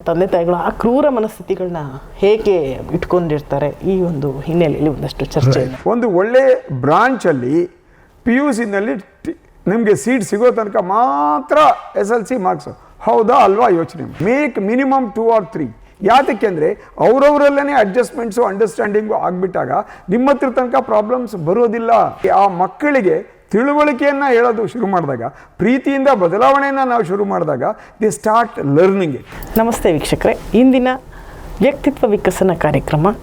ತಂದೆ ತಾಯಿಗಳು ಆ ಕ್ರೂರ ಮನಸ್ಥಿತಿಗಳನ್ನ ಹೇಗೆ ಇಟ್ಕೊಂಡಿರ್ತಾರೆ ಈ ಒಂದು ಹಿನ್ನೆಲೆಯಲ್ಲಿ ಒಂದಷ್ಟು ಚರ್ಚೆ ಒಂದು ಒಳ್ಳೆ ಬ್ರಾಂಚಲ್ಲಿ ಪಿ ಯು ಸಿನಲ್ಲಿ ನಿಮಗೆ ಸೀಟ್ ಸಿಗೋ ತನಕ ಮಾತ್ರ ಎಸ್ ಎಲ್ ಸಿ ಮಾರ್ಕ್ಸ್ ಹೌದಾ ಅಲ್ವಾ ಯೋಚನೆ make minimum two or three ಯಾತಕ್ಕೆ ಅಂದರೆ ಅವರವರಲ್ಲೇ ಅಡ್ಜಸ್ಟ್ಮೆಂಟ್ಸು ಅಂಡರ್ಸ್ಟ್ಯಾಂಡಿಂಗು ಆಗಿಬಿಟ್ಟಾಗ ನಿಮ್ಮ ಹತ್ರ ತನಕ ಪ್ರಾಬ್ಲಮ್ಸ್ ಬರೋದಿಲ್ಲ. ಆ ಮಕ್ಕಳಿಗೆ ತಿಳುವಳಿಕೆಯನ್ನು ಹೇಳೋದು ಶುರು ಮಾಡಿದಾಗ ಪ್ರೀತಿಯಿಂದ ಬದಲಾವಣೆಯನ್ನು ನಾವು ಶುರು ಮಾಡಿದಾಗ ದಿ ಸ್ಟಾರ್ಟ್ ಲರ್ನಿಂಗ್ ಇಟ್ ನಮಸ್ತೆ ವೀಕ್ಷಕರೇ. ಇಂದಿನ ವ್ಯಕ್ತಿತ್ವ ವಿಕಸನ ಕಾರ್ಯಕ್ರಮ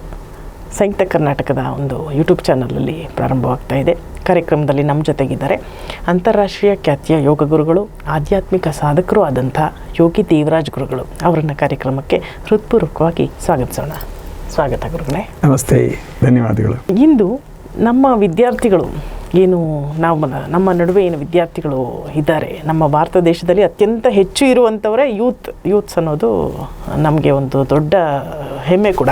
ಸಂಯುಕ್ತ ಕರ್ನಾಟಕದ ಒಂದು ಯೂಟ್ಯೂಬ್ ಚಾನಲಲ್ಲಿ ಪ್ರಾರಂಭವಾಗ್ತಾ ಇದೆ. ಕಾರ್ಯಕ್ರಮದಲ್ಲಿ ನಮ್ಮ ಜೊತೆಗಿದ್ದಾರೆ ಅಂತಾರಾಷ್ಟ್ರೀಯ ಖ್ಯಾತಿಯ ಯೋಗ ಗುರುಗಳು ಆಧ್ಯಾತ್ಮಿಕ ಸಾಧಕರು ಆದಂಥ ಯೋಗಿ ದೇವರಾಜ್ ಗುರುಗಳು. ಅವರನ್ನು ಕಾರ್ಯಕ್ರಮಕ್ಕೆ ಹೃತ್ಪೂರ್ವಕವಾಗಿ ಸ್ವಾಗತಿಸೋಣ. ಸ್ವಾಗತ ಗುರುಗಳೇ. ನಮಸ್ತೆ ಧನ್ಯವಾದಗಳು. ಇಂದು ನಮ್ಮ ವಿದ್ಯಾರ್ಥಿಗಳು ಏನು, ನಾವು ನಮ್ಮ ನಡುವೆ ಏನು ವಿದ್ಯಾರ್ಥಿಗಳು ಇದ್ದಾರೆ, ನಮ್ಮ ಭಾರತ ದೇಶದಲ್ಲಿ ಅತ್ಯಂತ ಹೆಚ್ಚು ಇರುವಂಥವರೇ ಯೂತ್, ಯೂತ್ಸ್ ಅನ್ನೋದು ನಮಗೆ ಒಂದು ದೊಡ್ಡ ಹೆಮ್ಮೆ ಕೂಡ.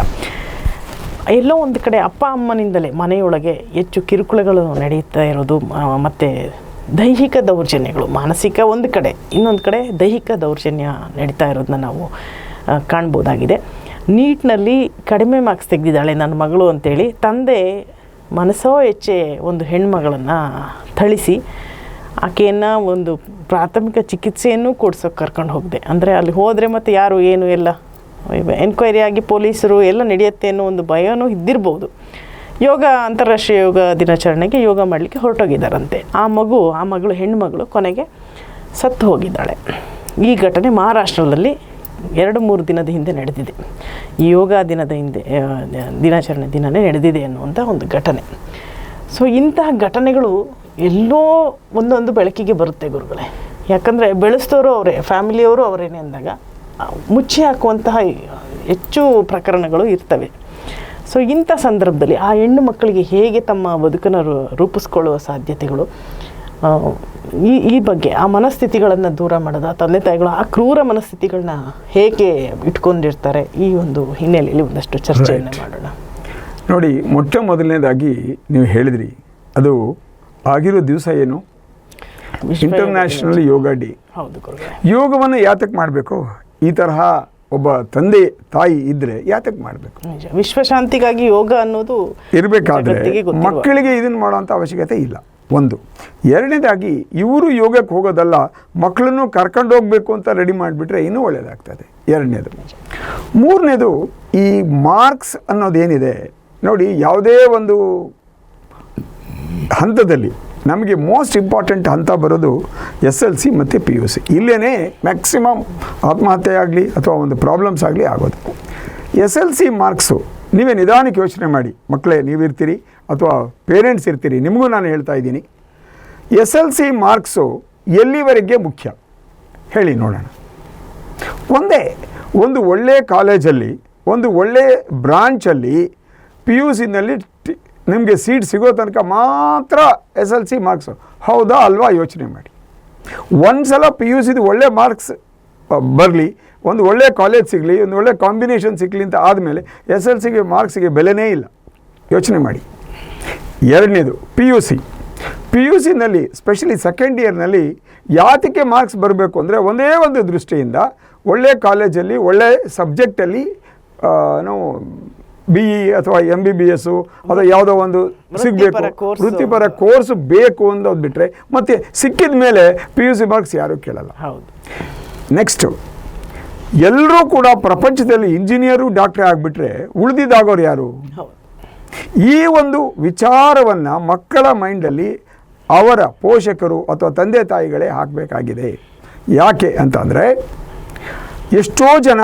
ಎಲ್ಲೋ ಒಂದು ಕಡೆ ಅಪ್ಪ ಅಮ್ಮನಿಂದಲೇ ಮನೆಯೊಳಗೆ ಹೆಚ್ಚು ಕಿರುಕುಳಗಳು ನಡೆಯುತ್ತಾ ಇರೋದು ಮತ್ತು ದೈಹಿಕ ದೌರ್ಜನ್ಯಗಳು, ಮಾನಸಿಕ ಒಂದು ಕಡೆ, ಇನ್ನೊಂದು ಕಡೆ ದೈಹಿಕ ದೌರ್ಜನ್ಯ ನಡೀತಾ ಇರೋದನ್ನ ನಾವು ಕಾಣ್ಬೋದಾಗಿದೆ. ನೀಟ್ನಲ್ಲಿ ಕಡಿಮೆ ಮಾರ್ಕ್ಸ್ ತೆಗೆದಿದ್ದಾಳೆ ನನ್ನ ಮಗಳು ಅಂತೇಳಿ, ತಂದೆ ಮನಸ್ಸೋ ಹೆಚ್ಚೆ ಒಂದು ಹೆಣ್ಮಗಳನ್ನು ಥಳಿಸಿ ಆಕೆಯನ್ನು ಒಂದು ಪ್ರಾಥಮಿಕ ಚಿಕಿತ್ಸೆಯನ್ನು ಕೊಡ್ಸೋಕೆ ಕರ್ಕೊಂಡು ಹೋಗಿದೆ. ಅಂದರೆ ಅಲ್ಲಿ ಹೋದರೆ ಮತ್ತು ಯಾರು, ಏನು ಎಲ್ಲ? ಎನ್ಕ್ವೈರಿ ಆಗಿ ಪೊಲೀಸರು ಎಲ್ಲ ನಡೆಯುತ್ತೆ ಅನ್ನೋ ಒಂದು ಭಯನೂ ಇದ್ದಿರ್ಬೋದು. ಯೋಗ, ಅಂತಾರಾಷ್ಟ್ರೀಯ ಯೋಗ ದಿನಾಚರಣೆಗೆ ಯೋಗ ಮಾಡಲಿಕ್ಕೆ ಹೊರಟೋಗಿದ್ದಾರಂತೆ. ಆ ಮಗು, ಆ ಮಗಳು ಹೆಣ್ಮಗಳು ಕೊನೆಗೆ ಸತ್ತು ಹೋಗಿದ್ದಾಳೆ. ಈ ಘಟನೆ ಮಹಾರಾಷ್ಟ್ರದಲ್ಲಿ ಎರಡು ಮೂರು ದಿನದ ಹಿಂದೆ ನಡೆದಿದೆ. ಈ ಯೋಗ ದಿನದ ಹಿಂದೆ ದಿನಾಚರಣೆ ದಿನವೇ ನಡೆದಿದೆ ಅನ್ನುವಂಥ ಒಂದು ಘಟನೆ. ಸೊ ಇಂತಹ ಘಟನೆಗಳು ಎಲ್ಲೋ ಒಂದೊಂದು ಬೆಳಕಿಗೆ ಬರುತ್ತೆ ಗುರುಗಳೇ. ಯಾಕಂದರೆ ಬೆಳೆಸ್ದವರು ಅವರೇ, ಫ್ಯಾಮಿಲಿಯವರು ಅವರೇನೆ ಅಂದಾಗ ಮುಚ್ಚಿ ಹಾಕುವಂತಹ ಹೆಚ್ಚು ಪ್ರಕರಣಗಳು ಇರ್ತವೆ. ಸೊ ಇಂಥ ಸಂದರ್ಭದಲ್ಲಿ ಆ ಹೆಣ್ಣು ಮಕ್ಕಳಿಗೆ ಹೇಗೆ ತಮ್ಮ ಬದುಕನ್ನು ರೂಪಿಸ್ಕೊಳ್ಳುವ ಸಾಧ್ಯತೆಗಳು ಈ ಈ ಬಗ್ಗೆ ಆ ಮನಸ್ಥಿತಿಗಳನ್ನು ದೂರ ಮಾಡೋದು ಆ ತಂದೆ ತಾಯಿಗಳು ಆ ಕ್ರೂರ ಮನಸ್ಥಿತಿಗಳನ್ನ ಹೇಗೆ ಇಟ್ಕೊಂಡಿರ್ತಾರೆ ಈ ಒಂದು ಹಿನ್ನೆಲೆಯಲ್ಲಿ ಒಂದಷ್ಟು ಚರ್ಚೆಯನ್ನು ಮಾಡೋಣ. ನೋಡಿ ಮೊಟ್ಟ ಮೊದಲನೇದಾಗಿ ನೀವು ಹೇಳಿದ್ರಿ ಅದು ಆಗಿರೋ ದಿವಸ ಏನು? ಇಂಟರ್ನ್ಯಾಷನಲ್ ಯೋಗ ಡೇ ಯೋಗವನ್ನು ಯಾತಕ್ಕೆ ಮಾಡಬೇಕು? ಈ ತರಹ ಒಬ್ಬ ತಂದೆ ತಾಯಿ ಇದ್ರೆ ಯಾತಕ್ಕೆ ಮಾಡಬೇಕು? ವಿಶ್ವಶಾಂತಿಗಾಗಿ ಯೋಗ ಅನ್ನೋದು ಇರಬೇಕಾದ್ರೆ ಮಕ್ಕಳಿಗೆ ಇದನ್ನು ಮಾಡುವಂಥ ಅವಶ್ಯಕತೆ ಇಲ್ಲ. ಒಂದು. ಎರಡನೇದಾಗಿ, ಇವರು ಯೋಗಕ್ಕೆ ಹೋಗೋದಲ್ಲ, ಮಕ್ಕಳನ್ನು ಕರ್ಕೊಂಡು ಹೋಗಬೇಕು ಅಂತ ರೆಡಿ ಮಾಡಿಬಿಟ್ರೆ ಇನ್ನೂ ಒಳ್ಳೆಯದಾಗ್ತದೆ ಎರಡನೇದು. ಮೂರನೇದು, ಈ ಮಾರ್ಕ್ಸ್ ಅನ್ನೋದೇನಿದೆ, ನೋಡಿ ಯಾವುದೇ ಒಂದು ಹಂತದಲ್ಲಿ ನಮಗೆ ಮೋಸ್ಟ್ ಇಂಪಾರ್ಟೆಂಟ್ ಹಂತ ಬರೋದು ಎಸ್ ಎಲ್ ಸಿ ಮತ್ತು ಪಿ ಯು ಸಿ. ಇಲ್ಲೇ ಮ್ಯಾಕ್ಸಿಮಮ್ ಆತ್ಮಹತ್ಯೆ ಆಗಲಿ ಅಥವಾ ಒಂದು ಪ್ರಾಬ್ಲಮ್ಸ್ ಆಗಲಿ ಆಗೋದು. ಎಸ್ ಎಲ್ ಸಿ ಮಾರ್ಕ್ಸು ನೀವೇ ನಿಧಾನಕ್ಕೆ ಯೋಚನೆ ಮಾಡಿ. ಮಕ್ಕಳೇ, ನೀವಿರ್ತೀರಿ ಅಥವಾ ಪೇರೆಂಟ್ಸ್ ಇರ್ತೀರಿ, ನಿಮಗೂ ನಾನು ಹೇಳ್ತಾ ಇದ್ದೀನಿ. ಎಸ್ ಎಲ್ ಸಿ ಮಾರ್ಕ್ಸು ಎಲ್ಲಿವರೆಗೆ ಮುಖ್ಯ? ಹೇಳಿ ನೋಡೋಣ. ಒಂದೇ, ಒಂದು ಒಳ್ಳೆಯ ಕಾಲೇಜಲ್ಲಿ, ಒಂದು ಒಳ್ಳೆಯ ಬ್ರಾಂಚಲ್ಲಿ ಪಿ ಯು ಸಿನಲ್ಲಿ ನಿಮಗೆ ಸೀಟ್ ಸಿಗೋ ತನಕ ಮಾತ್ರ ಎಸ್ ಎಲ್ ಸಿ ಮಾರ್ಕ್ಸು ಹೌದಾ, ಅಲ್ವಾ, ಯೋಚನೆ ಮಾಡಿ. ಒಂದು ಸಲ ಪಿ ಯು ಸಿದು ಒಳ್ಳೆ ಮಾರ್ಕ್ಸ್ ಬರಲಿ ಒಂದು ಒಳ್ಳೆ ಕಾಲೇಜ್ ಸಿಗಲಿ ಒಂದು ಒಳ್ಳೆ ಕಾಂಬಿನೇಷನ್ ಸಿಗಲಿ ಅಂತ ಆದಮೇಲೆ ಎಸ್ ಎಲ್ ಸಿಗೆ ಮಾರ್ಕ್ಸಿಗೆ ಬೆಲೆನೇ ಇಲ್ಲ. ಯೋಚನೆ ಮಾಡಿ. ಎರಡನೇದು P U C P U ಸಿನಲ್ಲಿ specially second ಇಯರ್ನಲ್ಲಿ ಯಾತಕ್ಕೆ ಮಾರ್ಕ್ಸ್ ಬರಬೇಕು ಅಂದರೆ ಒಂದೇ ಒಂದು ದೃಷ್ಟಿಯಿಂದ ಒಳ್ಳೆ ಕಾಲೇಜಲ್ಲಿ ಒಳ್ಳೆ ಸಬ್ಜೆಕ್ಟಲ್ಲಿ ನಾವು ಬಿ ಇ ಅಥವಾ ಎಂ ಬಿ ಬಿ ಎಸ್ಸು ಅಥವಾ ಯಾವುದೋ ಒಂದು ಸಿಗಬೇಕು. ವೃತ್ತಿಪರ ವೃತ್ತಿಪರ ಕೋರ್ಸ್ ಬೇಕು ಅನ್ನೋದು ಬಿಟ್ಟರೆ ಮತ್ತು ಸಿಕ್ಕಿದ ಮೇಲೆ ಪಿ ಯು ಸಿ ಮಾರ್ಕ್ಸ್ ಯಾರೂ ಕೇಳಲ್ಲ. ಹೌದು. ನೆಕ್ಸ್ಟು ಎಲ್ಲರೂ ಕೂಡ ಪ್ರಪಂಚದಲ್ಲಿ ಇಂಜಿನಿಯರು ಡಾಕ್ಟ್ರೇ ಆಗಿಬಿಟ್ರೆ ಉಳಿದಿದ್ದಾಗೋರು ಯಾರು? ಈ ಒಂದು ವಿಚಾರವನ್ನು ಮಕ್ಕಳ ಮೈಂಡಲ್ಲಿ ಅವರ ಪೋಷಕರು ಅಥವಾ ತಂದೆ ತಾಯಿಗಳೇ ಹಾಕಬೇಕಾಗಿದೆ. ಯಾಕೆ ಅಂತಂದರೆ ಎಷ್ಟೋ ಜನ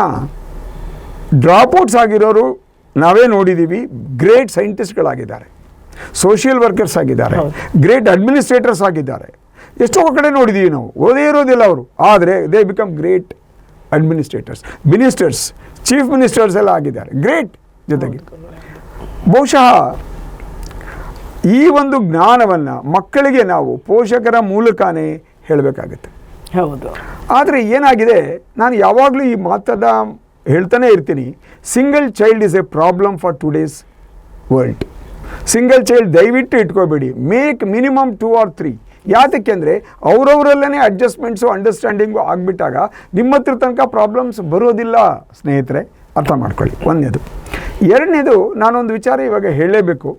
ಡ್ರಾಪ್ಔಟ್ಸ್ ಆಗಿರೋರು ನಾವೇ ನೋಡಿದ್ದೀವಿ ಗ್ರೇಟ್ ಸೈಂಟಿಸ್ಟ್ಗಳಾಗಿದ್ದಾರೆ ಸೋಷಿಯಲ್ ವರ್ಕರ್ಸ್ ಆಗಿದ್ದಾರೆ ಗ್ರೇಟ್ ಅಡ್ಮಿನಿಸ್ಟ್ರೇಟರ್ಸ್ ಆಗಿದ್ದಾರೆ. ಎಷ್ಟೋ ಕಡೆ ನೋಡಿದ್ದೀವಿ ನಾವು. ಓದೇ ಇರೋದಿಲ್ಲ ಅವರು. ಆದರೆ they become great administrators ministers chief ministers ಎಲ್ಲ ಆಗಿದ್ದಾರೆ. ಗ್ರೇಟ್ ಜೊತೆಗೆ. ಬಹುಶಃ ಈ ಒಂದು ಜ್ಞಾನವನ್ನು ಮಕ್ಕಳಿಗೆ ನಾವು ಪೋಷಕರ ಮೂಲಕನೇ ಹೇಳಬೇಕಾಗುತ್ತೆ. ಹೌದು. ಆದರೆ ಏನಾಗಿದೆ? ನಾನು ಯಾವಾಗಲೂ ಈ ಮಾತದ ಹೇಳ್ತಾನೆ ಇರ್ತೀನಿ. Single child is a problem for today's world single child ದಯವಿಟ್ಟು ಇಟ್ಕೋಬೇಡಿ. Make minimum two or three ಯಾತಕ್ಕೆ ಅಂದರೆ ಅವರವರಲ್ಲೇ ಅಡ್ಜಸ್ಟ್ಮೆಂಟ್ಸು ಅಂಡರ್ಸ್ಟ್ಯಾಂಡಿಂಗು ಆಗಿಬಿಟ್ಟಾಗ ನಿಮ್ಮ ಹತ್ರ ತನಕ ಪ್ರಾಬ್ಲಮ್ಸ್ ಬರೋದಿಲ್ಲ ಸ್ನೇಹಿತರೆ, ಅರ್ಥ ಮಾಡ್ಕೊಳ್ಳಿ. ಒಂದನೇದು. ಎರಡನೇದು ನಾನೊಂದು ವಿಚಾರ ಇವಾಗ ಹೇಳಲೇಬೇಕು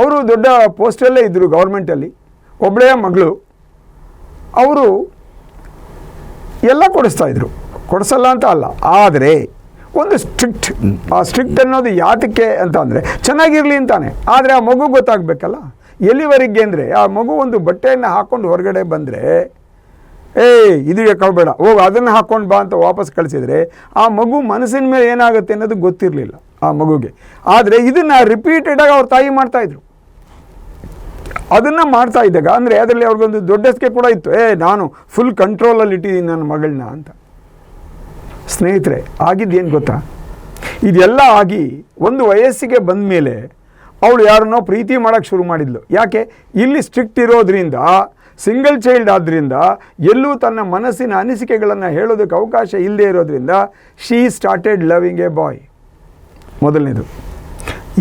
ಅವರು ದೊಡ್ಡ ಪೋಸ್ಟಲ್ಲೇ ಇದ್ದರು ಗೌರ್ಮೆಂಟಲ್ಲಿ ಒಬ್ಬಳೆಯ ಮಗಳು. ಅವರು ಎಲ್ಲ ಕೊಡಿಸ್ತಾ ಇದ್ರು. ಕೊಡಿಸಲ್ಲ ಅಂತ ಅಲ್ಲ, ಆದರೆ ಒಂದು ಸ್ಟ್ರಿಕ್ಟ್ ಆ ಸ್ಟ್ರಿಕ್ಟ್ ಅನ್ನೋದು ಯಾತಕ್ಕೆ ಅಂತ ಅಂದರೆ ಚೆನ್ನಾಗಿರಲಿ ಅಂತಾನೆ, ಆದರೆ ಆ ಮಗು ಗೊತ್ತಾಗಬೇಕಲ್ಲ. ಎಲ್ಲಿವರೆಗೆ ಅಂದರೆ, ಆ ಮಗು ಒಂದು ಬಟ್ಟೆಯನ್ನು ಹಾಕ್ಕೊಂಡು ಹೊರಗಡೆ ಬಂದರೆ, ಏಯ್, ಇದು ಕಳ್ಬೇಡ ಹೋಗು, ಅದನ್ನು ಹಾಕ್ಕೊಂಡು ಬಾ ಅಂತ ವಾಪಸ್ ಕಳಿಸಿದರೆ, ಆ ಮಗು ಮನಸ್ಸಿನ ಮೇಲೆ ಏನಾಗುತ್ತೆ ಅನ್ನೋದು ಗೊತ್ತಿರಲಿಲ್ಲ ಆ ಮಗುಗೆ. ಆದರೆ ಇದನ್ನು ರಿಪೀಟೆಡಾಗಿ ಅವ್ರ ತಾಯಿ ಮಾಡ್ತಾಯಿದ್ರು ಅದನ್ನು ಮಾಡ್ತಾ ಇದ್ದಾಗ, ಅಂದರೆ ಅದರಲ್ಲಿ ಅವ್ರಿಗೊಂದು ದೊಡ್ಡಸ್ಕೆ ಕೂಡ ಇತ್ತು, ಏ, ನಾನು ಫುಲ್ ಕಂಟ್ರೋಲಲ್ಲಿ ಇಟ್ಟಿದ್ದೀನಿ ನನ್ನ ಮಗಳನ್ನ ಅಂತ. ಸ್ನೇಹಿತರೆ ಆಗಿದ್ದೇನು ಗೊತ್ತಾ? ಇದೆಲ್ಲ ಆಗಿ ಒಂದು ವಯಸ್ಸಿಗೆ ಬಂದ ಮೇಲೆ ಅವಳು ಯಾರನ್ನೋ ಪ್ರೀತಿ ಮಾಡೋಕ್ಕೆ ಶುರು ಮಾಡಿದ್ಲು. ಯಾಕೆ? ಇಲ್ಲಿ ಸ್ಟ್ರಿಕ್ಟ್ ಇರೋದ್ರಿಂದ ಸಿಂಗಲ್ ಚೈಲ್ಡ್ ಆದ್ದರಿಂದ ಎಲ್ಲೂ ತನ್ನ ಮನಸ್ಸಿನ ಅನಿಸಿಕೆಗಳನ್ನು ಹೇಳೋದಕ್ಕೆ ಅವಕಾಶ ಇಲ್ಲದೆ ಇರೋದ್ರಿಂದ she started loving a boy ಮೊದಲನೇದು.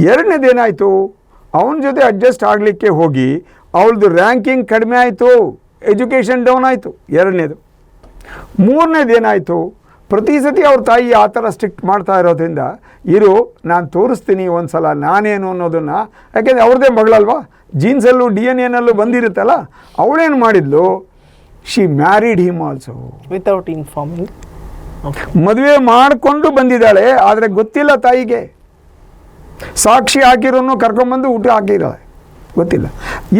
ಎರಡನೇದೇನಾಯಿತು ಅವನ ಜೊತೆ ಅಡ್ಜಸ್ಟ್ ಆಗಲಿಕ್ಕೆ ಹೋಗಿ, ಅವಳದು ರ್ಯಾಂಕಿಂಗ್ ಕಡಿಮೆ ಆಯಿತು. ಎಜುಕೇಷನ್ ಡೌನ್ ಆಯಿತು. ಎರಡನೇದು. ಮೂರನೇದೇನಾಯಿತು ಪ್ರತಿ ಸತಿ ಅವ್ರ ತಾಯಿ ಆ ಥರ ಸ್ಟ್ರಿಕ್ಟ್ ಮಾಡ್ತಾ ಇರೋದ್ರಿಂದ ಇರು ನಾನು ತೋರಿಸ್ತೀನಿ ಒಂದು ಸಲ ನಾನೇನು ಅನ್ನೋದನ್ನು ಯಾಕೆಂದರೆ ಅವ್ರದ್ದೇ ಮಗಳಲ್ವಾ ಜೀನ್ಸಲ್ಲೂ ಡಿ ಎನ್ ಎನಲ್ಲೂ ಬಂದಿರುತ್ತಲ್ಲ ಅವಳೇನು ಮಾಡಿದ್ಲು? She married him also without informing ಮದುವೆ ಮಾಡಿಕೊಂಡು ಬಂದಿದ್ದಾಳೆ ಆದರೆ ಗೊತ್ತಿಲ್ಲ ತಾಯಿಗೆ. ಸಾಕ್ಷಿ ಹಾಕಿರೋನು ಕರ್ಕೊಂಬಂದು ಊಟ ಹಾಕಿದ್ದಾಳೆ ಗೊತ್ತಿಲ್ಲ.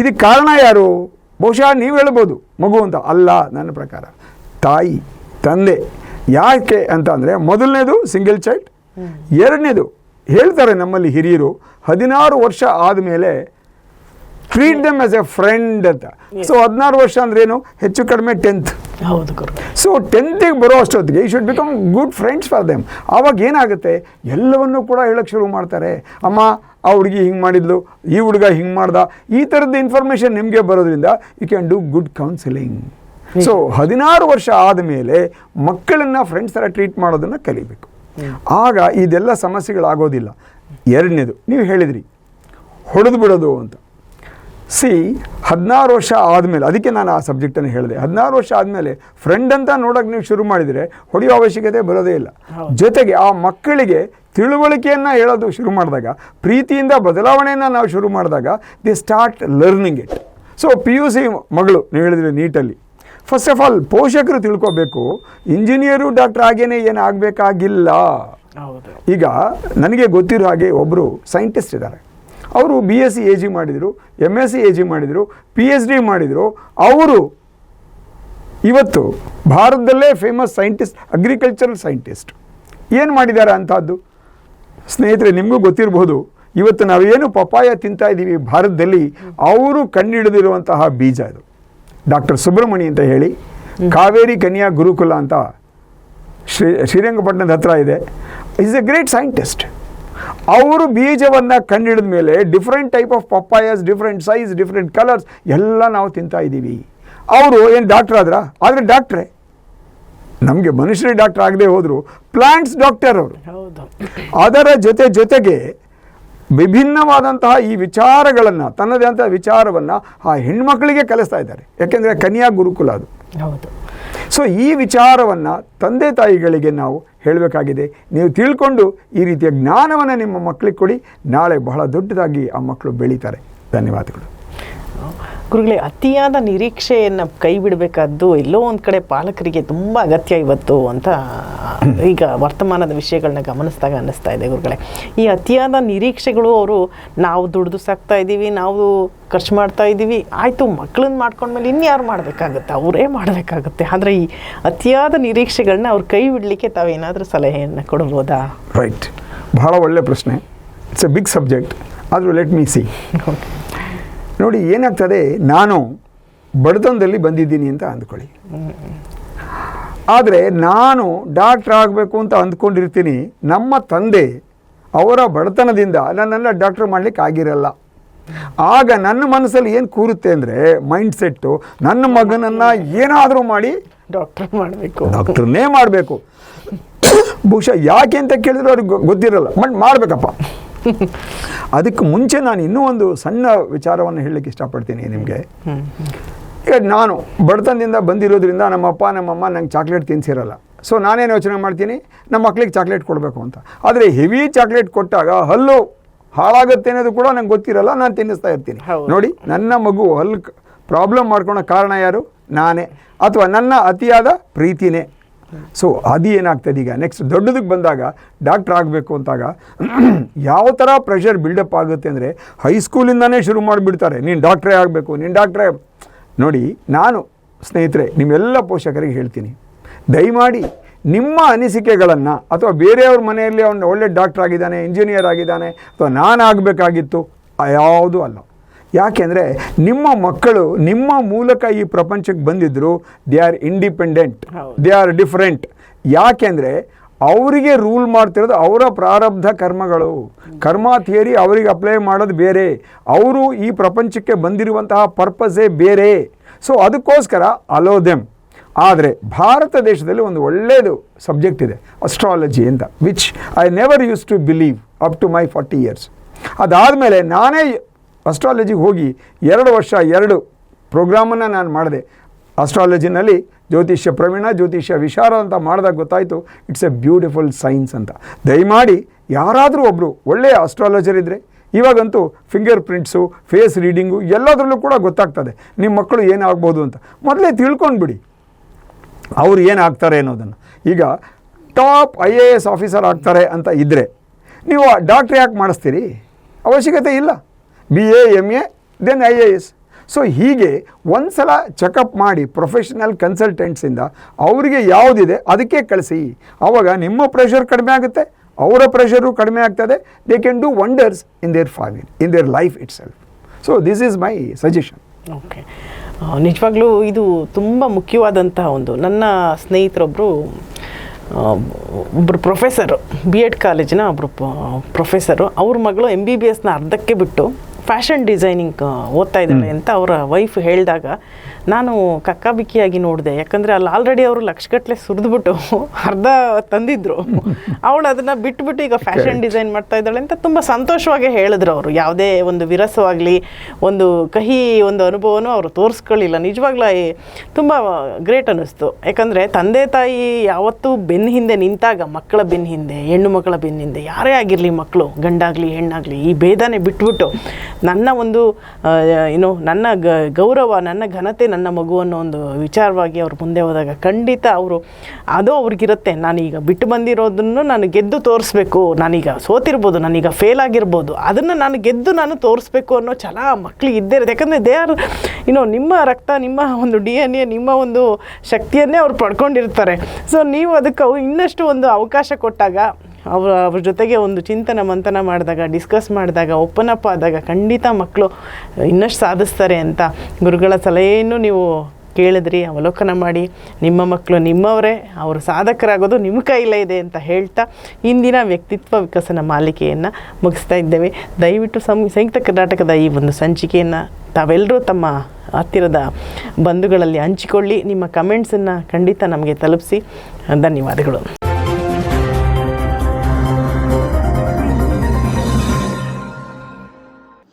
ಇದಕ್ಕೆ ಕಾರಣ ಯಾರು? ಬಹುಶಃ ನೀವು ಹೇಳ್ಬೋದು ಮಗು ಅಂತ. ಅಲ್ಲ ನನ್ನ ಪ್ರಕಾರ. ತಾಯಿ ತಂದೆ. ಯಾಕೆ ಅಂತ ಅಂದರೆ ಮೊದಲನೇದು ಸಿಂಗಲ್ ಚೈಲ್ಡ್ ಎರಡನೇದು ಹೇಳ್ತಾರೆ ನಮ್ಮಲ್ಲಿ ಹಿರಿಯರು ಹದಿನಾರು ವರ್ಷ ಆದಮೇಲೆ treat them as a friend ಅಂತ. ಸೊ ಹದಿನಾರು ವರ್ಷ ಅಂದ್ರೆ ಏನು? ಹೆಚ್ಚು ಕಡಿಮೆ ಟೆಂತ್ ಹೌದು ಸೊ ಟೆಂತಿಗೆ ಬರೋ ಅಷ್ಟೊತ್ತಿಗೆ you should become good friends for them ಆವಾಗ ಏನಾಗುತ್ತೆ? ಎಲ್ಲವನ್ನೂ ಕೂಡ ಹೇಳಕ್ಕೆ ಶುರು ಮಾಡ್ತಾರೆ. ಅಮ್ಮ ಆ ಹುಡುಗಿ ಹಿಂಗೆ ಮಾಡಿದ್ಲು ಈ ಹುಡುಗ ಹಿಂಗೆ ಮಾಡ್ದ ಈ ಥರದ ಇನ್ಫಾರ್ಮೇಷನ್ ನಿಮಗೆ ಬರೋದ್ರಿಂದ you can do good counselling so ಹದಿನಾರು ವರ್ಷ ಆದಮೇಲೆ ಮಕ್ಕಳನ್ನು ಫ್ರೆಂಡ್ಸ್ ಥರ ಟ್ರೀಟ್ ಮಾಡೋದನ್ನು ಕಲಿಬೇಕು. ಆಗ ಇದೆಲ್ಲ ಸಮಸ್ಯೆಗಳಾಗೋದಿಲ್ಲ. ಎರಡನೇದು ನೀವು ಹೇಳಿದ್ರಿ ಹೊಡೆದು ಬಿಡೋದು ಅಂತ. ಸಿ ಹದಿನಾರು ವರ್ಷ ಆದಮೇಲೆ ಅದಕ್ಕೆ ನಾನು ಆ ಸಬ್ಜೆಕ್ಟನ್ನು ಹೇಳಿದೆ. ಹದಿನಾರು ವರ್ಷ ಆದಮೇಲೆ ಫ್ರೆಂಡ್ ಅಂತ ನೋಡೋಕೆ ನೀವು ಶುರು ಮಾಡಿದರೆ ಹೊಡೆಯೋ ಅವಶ್ಯಕತೆ ಬರೋದೇ ಇಲ್ಲ. ಜೊತೆಗೆ ಆ ಮಕ್ಕಳಿಗೆ ತಿಳುವಳಿಕೆಯನ್ನು ಹೇಳೋದು ಶುರು ಮಾಡಿದಾಗ ಪ್ರೀತಿಯಿಂದ ಬದಲಾವಣೆಯನ್ನು ನಾವು ಶುರು ಮಾಡಿದಾಗ they start learning it so P U C ಮಗಳು ನೀವು ಹೇಳಿದ್ರಿ ನೀಟಲ್ಲಿ. ಫಸ್ಟ್ ಆಫ್ ಆಲ್ ಪೋಷಕರು ತಿಳ್ಕೊಬೇಕು. ಇಂಜಿನಿಯರು ಡಾಕ್ಟರ್ ಆಗೇನೆ ಏನು ಆಗಬೇಕಾಗಿಲ್ಲ. ಈಗ ನನಗೆ ಗೊತ್ತಿರೋ ಹಾಗೆ ಒಬ್ಬರು ಸೈಂಟಿಸ್ಟ್ ಇದ್ದಾರೆ. ಅವರು B S C A G ಮಾಡಿದರು M S C A G ಮಾಡಿದರು ಪಿ ಎಚ್ ಡಿ ಮಾಡಿದರು. ಅವರು ಇವತ್ತು ಭಾರತದಲ್ಲೇ ಫೇಮಸ್ ಸೈಂಟಿಸ್ಟ್ ಅಗ್ರಿಕಲ್ಚರಲ್ ಸೈಂಟಿಸ್ಟ್ ಏನು ಮಾಡಿದ್ದಾರೆ ಅಂಥದ್ದು ಸ್ನೇಹಿತರೆ ನಿಮಗೂ ಗೊತ್ತಿರಬಹುದು. ಇವತ್ತು ನಾವೇನು ಪಪಾಯ ತಿಂತಾ ಇದ್ದೀವಿ ಭಾರತದಲ್ಲಿ. ಅವರು ಕಂಡುಹಿಡಿದಿರುವಂತಹ ಬೀಜ ಇದು ಡಾಕ್ಟರ್ ಸುಬ್ರಹ್ಮಣಿ ಅಂತ ಹೇಳಿ ಕಾವೇರಿ ಕನ್ಯಾ ಗುರುಕುಲ ಅಂತ ಶ್ರೀ ಶ್ರೀರಂಗಪಟ್ಟಣದ ಹತ್ರ ಇದೆ. ಈಸ್ ಎ ಗ್ರೇಟ್ ಸೈಂಟಿಸ್ಟ್ ಅವರು ಬೀಜವನ್ನು ಕಂಡಿಡಿದ ಮೇಲೆ different type of papayas different size different colours ಎಲ್ಲ ನಾವು ತಿಂತಾ ಇದ್ದೀವಿ. ಅವರು ಏನು ಡಾಕ್ಟರ್ ಆದ್ರ? ಆದರೆ ಡಾಕ್ಟ್ರೇ ನಮಗೆ ಮನುಷ್ಯರೇ ಡಾಕ್ಟರ್ ಆಗದೆ ಹೋದರು. ಪ್ಲಾಂಟ್ಸ್ ಡಾಕ್ಟರ್ ಅವರು. ಅದರ ಜೊತೆ ಜೊತೆಗೆ ವಿಭಿನ್ನವಾದಂತಹ ಈ ವಿಚಾರಗಳನ್ನು ತನ್ನದೇ ಅಂತ ವಿಚಾರವನ್ನು ಆ ಹೆಣ್ಮಕ್ಳಿಗೆ ಕಲಿಸ್ತಾ ಇದ್ದಾರೆ. ಯಾಕೆಂದರೆ ಕನ್ಯಾ ಗುರುಕುಲ ಅದು. ಹೌದು. ಸೊ ಈ ವಿಚಾರವನ್ನು ತಂದೆ ತಾಯಿಗಳಿಗೆ ನಾವು ಹೇಳಬೇಕಾಗಿದೆ. ನೀವು ತಿಳ್ಕೊಂಡು ಈ ರೀತಿಯ ಜ್ಞಾನವನ್ನು ನಿಮ್ಮ ಮಕ್ಕಳಿಗೆ ಕೊಡಿ. ನಾಳೆ ಬಹಳ ದೊಡ್ಡದಾಗಿ ಆ ಮಕ್ಕಳು ಬೆಳೀತಾರೆ. ಧನ್ಯವಾದಗಳು. ಗುರುಗಳೇ ಅತಿಯಾದ ನಿರೀಕ್ಷೆಯನ್ನು ಕೈ ಬಿಡಬೇಕಾದ್ದು ಎಲ್ಲೋ ಒಂದು ಕಡೆ ಪಾಲಕರಿಗೆ ತುಂಬ ಅಗತ್ಯ ಇವತ್ತು ಅಂತ ಈಗ ವರ್ತಮಾನದ ವಿಷಯಗಳನ್ನ ಗಮನಿಸಿದಾಗ ಅನ್ನಿಸ್ತಾ ಇದೆ ಗುರುಗಳೇ. ಈ ಅತಿಯಾದ ನಿರೀಕ್ಷೆಗಳು ಅವರು ನಾವು ದುಡ್ದು ಸಾಕ್ತಾ ಇದ್ದೀವಿ ನಾವು ಖರ್ಚು ಮಾಡ್ತಾ ಇದ್ದೀವಿ ಆಯಿತು ಮಕ್ಕಳನ್ನ ಮಾಡ್ಕೊಂಡ್ಮೇಲೆ ಇನ್ಯಾರು ಮಾಡಬೇಕಾಗುತ್ತೆ? ಅವರೇ ಮಾಡಬೇಕಾಗುತ್ತೆ. ಆದರೆ ಈ ಅತಿಯಾದ ನಿರೀಕ್ಷೆಗಳನ್ನ ಅವ್ರು ಕೈ ಬಿಡಲಿಕ್ಕೆ ತಾವೇನಾದರೂ ಸಲಹೆಯನ್ನು ಕೊಡ್ಬೋದಾ? ರೈಟ್ ಬಹಳ ಒಳ್ಳೆ ಪ್ರಶ್ನೆ. ಇಟ್ಸ್ ಎ ಬಿಗ್ ಸಬ್ಜೆಕ್ಟ್ ಆದರೂ ಲೆಟ್ ಮೀ ಸಿ ನೋಡಿ ಏನಾಗ್ತದೆ? ನಾನು ಬಡತನದಲ್ಲಿ ಬಂದಿದ್ದೀನಿ ಅಂತ ಅಂದ್ಕೊಳ್ಳಿ. ಆದರೆ ನಾನು ಡಾಕ್ಟ್ರ್ ಆಗಬೇಕು ಅಂತ ಅಂದ್ಕೊಂಡಿರ್ತೀನಿ. ನಮ್ಮ ತಂದೆ ಅವರ ಬಡತನದಿಂದ ನನ್ನನ್ನು ಡಾಕ್ಟ್ರ್ ಮಾಡಲಿಕ್ಕೆ ಆಗಿರಲ್ಲ. ಆಗ ನನ್ನ ಮನಸ್ಸಲ್ಲಿ ಏನು ಕೂರುತ್ತೆ ಅಂದರೆ ಮೈಂಡ್ ಸೆಟ್ಟು ನನ್ನ ಮಗನನ್ನು ಏನಾದರೂ ಮಾಡಿ ಡಾಕ್ಟರ್ ಮಾಡಬೇಕು. ಡಾಕ್ಟ್ರನ್ನೇ ಮಾಡಬೇಕು. ಬಹುಶಃ ಯಾಕೆ ಅಂತ ಕೇಳಿದ್ರೆ ಅವ್ರಿಗೆ ಗೊತ್ತಿರಲ್ಲ ಬಟ್ ಮಾಡಬೇಕಪ್ಪ. ಅದಕ್ಕೆ ಮುಂಚೆ ನಾನು ಇನ್ನೂ ಒಂದು ಸಣ್ಣ ವಿಚಾರವನ್ನು ಹೇಳಲಿಕ್ಕೆ ಇಷ್ಟಪಡ್ತೀನಿ ನಿಮಗೆ. ಈಗ ನಾನು ಬಡತನದಿಂದ ಬಂದಿರೋದ್ರಿಂದ ನಮ್ಮಪ್ಪ ನಮ್ಮಮ್ಮ ನಂಗೆ ಚಾಕ್ಲೇಟ್ ತಿನ್ಸಿರಲ್ಲ. ಸೊ ನಾನೇನು ಯೋಚನೆ ಮಾಡ್ತೀನಿ ನಮ್ಮ ಮಕ್ಳಿಗೆ ಚಾಕ್ಲೇಟ್ ಕೊಡಬೇಕು ಅಂತ. ಆದರೆ ಹೆವಿ ಚಾಕ್ಲೇಟ್ ಕೊಟ್ಟಾಗ ಹಲ್ಲು ಹಾಳಾಗುತ್ತೆ ಅನ್ನೋದು ಕೂಡ ನಂಗೆ ಗೊತ್ತಿರಲ್ಲ ನಾನು ತಿನ್ನಿಸ್ತಾ ಇರ್ತೀನಿ. ನೋಡಿ ನನ್ನ ಮಗು ಹಲ್ಲು ಪ್ರಾಬ್ಲಮ್ ಮಾಡ್ಕೊಳೋ ಕಾರಣ ಯಾರು? ನಾನೇ. ಅಥವಾ ನನ್ನ ಅತಿಯಾದ ಪ್ರೀತಿನೇ. ಸೊ ಅದು ಏನಾಗ್ತದೆ ಈಗ? ನೆಕ್ಸ್ಟ್ ದೊಡ್ಡದಕ್ಕೆ ಬಂದಾಗ ಡಾಕ್ಟ್ರ್ ಆಗಬೇಕು ಅಂತಾಗ, ಯಾವ ಥರ ಪ್ರೆಷರ್ ಬಿಲ್ಡಪ್ ಆಗುತ್ತೆ ಅಂದರೆ ಹೈಸ್ಕೂಲಿಂದನೇ ಶುರು ಮಾಡಿಬಿಡ್ತಾರೆ. ನೀನು ಡಾಕ್ಟ್ರೇ ಆಗಬೇಕು, ನೀನು ಡಾಕ್ಟ್ರೇ ನೋಡಿ, ನಾನು ಸ್ನೇಹಿತರೆ, ನಿಮ್ಮೆಲ್ಲ ಪೋಷಕರಿಗೆ ಹೇಳ್ತೀನಿ. ದಯಮಾಡಿ, ನಿಮ್ಮ ಅನಿಸಿಕೆಗಳನ್ನು, ಅಥವಾ ಬೇರೆಯವ್ರ ಮನೆಯಲ್ಲಿ ಅವನು ಒಳ್ಳೆ ಡಾಕ್ಟ್ರ್ ಆಗಿದ್ದಾನೆ ಇಂಜಿನಿಯರ್ ಆಗಿದ್ದಾನೆ, ಅಥವಾ ನಾನು ಆಗಬೇಕಾಗಿತ್ತು ಯಾವುದೂ ಅಲ್ಲ. ಯಾಕೆಂದರೆ ನಿಮ್ಮ ಮಕ್ಕಳು ನಿಮ್ಮ ಮೂಲಕ ಈ ಪ್ರಪಂಚಕ್ಕೆ ಬಂದಿದ್ದರು they are independent they are different ಯಾಕೆಂದರೆ ಅವರಿಗೆ ರೂಲ್ ಮಾಡ್ತಿರೋದು ಅವರ ಪ್ರಾರಬ್ಧ ಕರ್ಮಗಳು. ಕರ್ಮ ಥಿಯರಿ ಅವರಿಗೆ ಅಪ್ಲೈ ಮಾಡೋದು ಬೇರೆ. ಅವರು ಈ ಪ್ರಪಂಚಕ್ಕೆ ಬಂದಿರುವಂತಹ ಪರ್ಪಸೇ ಬೇರೆ. ಸೊ ಅದಕ್ಕೋಸ್ಕರ ಅಲೋ ದೆಮ್ ಆದರೆ ಭಾರತ ದೇಶದಲ್ಲಿ ಒಂದು ಒಳ್ಳೆಯದು ಸಬ್ಜೆಕ್ಟ್ ಇದೆ ಅಸ್ಟ್ರಾಲಜಿ ಅಂತ which I never use to believe up to my forty years ಅದಾದಮೇಲೆ ನಾನೇ ಅಸ್ಟ್ರಾಲಜಿಗೆ ಹೋಗಿ ಎರಡು ವರ್ಷ, ಎರಡು ಪ್ರೋಗ್ರಾಮನ್ನು ನಾನು ಮಾಡಿದೆ. ಅಸ್ಟ್ರಾಲಜಿನಲ್ಲಿ ಜ್ಯೋತಿಷ್ಯ ಪ್ರವೀಣ, ಜ್ಯೋತಿಷ್ಯ ವಿಶಾರ ಅಂತ ಮಾಡಿದಾಗ ಗೊತ್ತಾಯಿತು ಇಟ್ಸ್ ಎ ಬ್ಯೂಟಿಫುಲ್ ಸೈನ್ಸ್ ಅಂತ. ದಯಮಾಡಿ ಯಾರಾದರೂ ಒಬ್ಬರು ಒಳ್ಳೆಯ ಅಸ್ಟ್ರಾಲಜರ್ ಇದ್ದರೆ ಇವಾಗಂತೂ ಫಿಂಗರ್ ಪ್ರಿಂಟ್ಸು ಫೇಸ್ ರೀಡಿಂಗು ಎಲ್ಲದರಲ್ಲೂ ಕೂಡ ಗೊತ್ತಾಗ್ತದೆ. ನಿಮ್ಮ ಮಕ್ಕಳು ಏನಾಗ್ಬೋದು ಅಂತ. ಮೊದಲೇ ತಿಳ್ಕೊಂಡ್ಬಿಡಿ. ಅವ್ರು ಏನಾಗ್ತಾರೆ ಅನ್ನೋದನ್ನು. ಈಗ top I A S officer ಆಗ್ತಾರೆ ಅಂತ ಇದ್ದರೆ ನೀವು ಡಾಕ್ಟ್ರ್ ಯಾಕೆ ಮಾಡಿಸ್ತೀರಿ? ಅವಶ್ಯಕತೆ ಇಲ್ಲ. B A M A then I A S so ಹೀಗೆ ಒಂದು ಸಲ ಚೆಕಪ್ ಮಾಡಿ ಪ್ರೊಫೆಷನಲ್ ಕನ್ಸಲ್ಟೆಂಟ್ಸಿಂದ ಅವರಿಗೆ ಯಾವುದಿದೆ ಅದಕ್ಕೆ ಕಳಿಸಿ. ಆವಾಗ ನಿಮ್ಮ ಪ್ರೆಷರ್ ಕಡಿಮೆ ಆಗುತ್ತೆ, ಅವರ ಪ್ರೆಷರು ಕಡಿಮೆ ಆಗ್ತದೆ. They can do wonders in their family in their life itself so this is my suggestion okay ನಿಜವಾಗ್ಲೂ ಇದು ತುಂಬ ಮುಖ್ಯವಾದಂತಹ ಒಂದು, ನನ್ನ ಸ್ನೇಹಿತರೊಬ್ಬರು ಒಬ್ಬರು ಪ್ರೊಫೆಸರು ಬಿ ಎಡ್ ಕಾಲೇಜಿನ ಒಬ್ಬರು ಪ್ರೊಫೆಸರು ಅವ್ರ ಮಗಳು ಎಂ ಬಿ ಬಿ ಎಸ್ನ ಅರ್ಧಕ್ಕೆ ಬಿಟ್ಟು ಫ್ಯಾಷನ್ ಡಿಸೈನಿಂಗ್ ಓದ್ತಾ ಇದ್ದಾಳೆ ಅಂತ ಅವರ ವೈಫ್ ಹೇಳಿದಾಗ ನಾನು ಕಕ್ಕಾಬಿಕ್ಕಿಯಾಗಿ ನೋಡಿದೆ. ಯಾಕಂದರೆ ಅಲ್ಲಿ ಆಲ್ರೆಡಿ ಅವರು ಲಕ್ಷಗಟ್ಟಲೆ ಸುರಿದ್ಬಿಟ್ಟು ಅರ್ಧ ತಂದಿದ್ರು. ಅವಳು ಅದನ್ನು ಬಿಟ್ಬಿಟ್ಟು ಈಗ ಫ್ಯಾಷನ್ ಡಿಸೈನ್ ಮಾಡ್ತಾ ಇದ್ದಾಳೆ ಅಂತ ತುಂಬ ಸಂತೋಷವಾಗಿ ಹೇಳಿದ್ರು ಅವರು. ಯಾವುದೇ ಒಂದು ವಿರಸವಾಗಲಿ ಒಂದು ಕಹಿ ಒಂದು ಅನುಭವನೂ ಅವರು ತೋರಿಸ್ಕೊಳ್ಳಿಲ್ಲ. ನಿಜವಾಗ್ಲೂ ತುಂಬ ಗ್ರೇಟ್ ಅನ್ನಿಸ್ತು. ಯಾಕಂದರೆ ತಂದೆ ತಾಯಿ ಯಾವತ್ತೂ ಬೆನ್ನ ಹಿಂದೆ ನಿಂತಾಗ ಮಕ್ಕಳ ಬೆನ್ನ ಹಿಂದೆ ಹೆಣ್ಣು ಮಕ್ಕಳ ಬೆನ್ನ ಹಿಂದೆ ಯಾರೇ ಆಗಿರಲಿ ಮಕ್ಕಳು ಗಂಡಾಗಲಿ ಹೆಣ್ಣಾಗಲಿ ಈ ಭೇದನೇ ಬಿಟ್ಬಿಟ್ಟು ನನ್ನ ಒಂದು ಏನು ನನ್ನ ಗೌರವ, ನನ್ನ ಘನತೆ, ನನ್ನ ಮಗು ಅನ್ನೋ ಒಂದು ವಿಚಾರವಾಗಿ ಅವ್ರು ಮುಂದೆ ಹೋದಾಗ ಖಂಡಿತ ಅವರು ಅದು ಅವ್ರಿಗಿರುತ್ತೆ. ನಾನೀಗ ಬಿಟ್ಟು ಬಂದಿರೋದನ್ನು ನಾನು ಗೆದ್ದು ತೋರಿಸ್ಬೇಕು. ನಾನೀಗ ಸೋತಿರ್ಬೋದು, ನಾನೀಗ ಫೇಲ್ ಆಗಿರ್ಬೋದು. ಅದನ್ನು ನಾನು ಗೆದ್ದು ನಾನು ತೋರಿಸ್ಬೇಕು ಅನ್ನೋ ಛಲ ಮಕ್ಕಳಿಗೆ ಇದ್ದೇ ಇರುತ್ತೆ. ಯಾಕಂದರೆ ದೇ ಆರ್ ಏನೋ ನಿಮ್ಮ ರಕ್ತ, ನಿಮ್ಮ ಒಂದು ಡಿ ಎನ್ ಎ ನಿಮ್ಮ ಒಂದು ಶಕ್ತಿಯನ್ನೇ ಅವ್ರು ಪಡ್ಕೊಂಡಿರ್ತಾರೆ. ಸೊ ನೀವು ಅದಕ್ಕೆ ಇನ್ನಷ್ಟು ಒಂದು ಅವಕಾಶ ಕೊಟ್ಟಾಗ ಅವ್ರ ಅವ್ರ ಜೊತೆಗೆ ಒಂದು ಚಿಂತನ ಮಂಥನ ಮಾಡಿದಾಗ ಡಿಸ್ಕಸ್ ಮಾಡಿದಾಗ ಓಪನ್ ಅಪ್ ಆದಾಗ ಖಂಡಿತ ಮಕ್ಕಳು ಇನ್ನಷ್ಟು ಸಾಧಿಸ್ತಾರೆ ಅಂತ ಗುರುಗಳ ಸಲಹೆಯನ್ನು ನೀವು ಕೇಳಿದ್ರಿ, ಅವಲೋಕನ ಮಾಡಿ. ನಿಮ್ಮ ಮಕ್ಕಳು ನಿಮ್ಮವರೇ, ಅವರು ಸಾಧಕರಾಗೋದು ನಿಮ್ಮ ಕೈಲೇ ಇದೆ ಅಂತ ಹೇಳ್ತಾ ಇಂದಿನ ವ್ಯಕ್ತಿತ್ವ ವಿಕಸನ ಮಾಲಿಕೆಯನ್ನು ಮುಗಿಸ್ತಾ ಇದ್ದೇವೆ. ದಯವಿಟ್ಟು ಸಂ, ಸಂಯುಕ್ತ ಕರ್ನಾಟಕದ ಈ ಒಂದು ಸಂಚಿಕೆಯನ್ನು ತಾವೆಲ್ಲರೂ ತಮ್ಮ ಹತ್ತಿರದ ಬಂಧುಗಳಲ್ಲಿ ಹಂಚಿಕೊಳ್ಳಿ. ನಿಮ್ಮ ಕಮೆಂಟ್ಸನ್ನು ಖಂಡಿತ ನಮಗೆ ತಲುಪಿಸಿ. ಧನ್ಯವಾದಗಳು.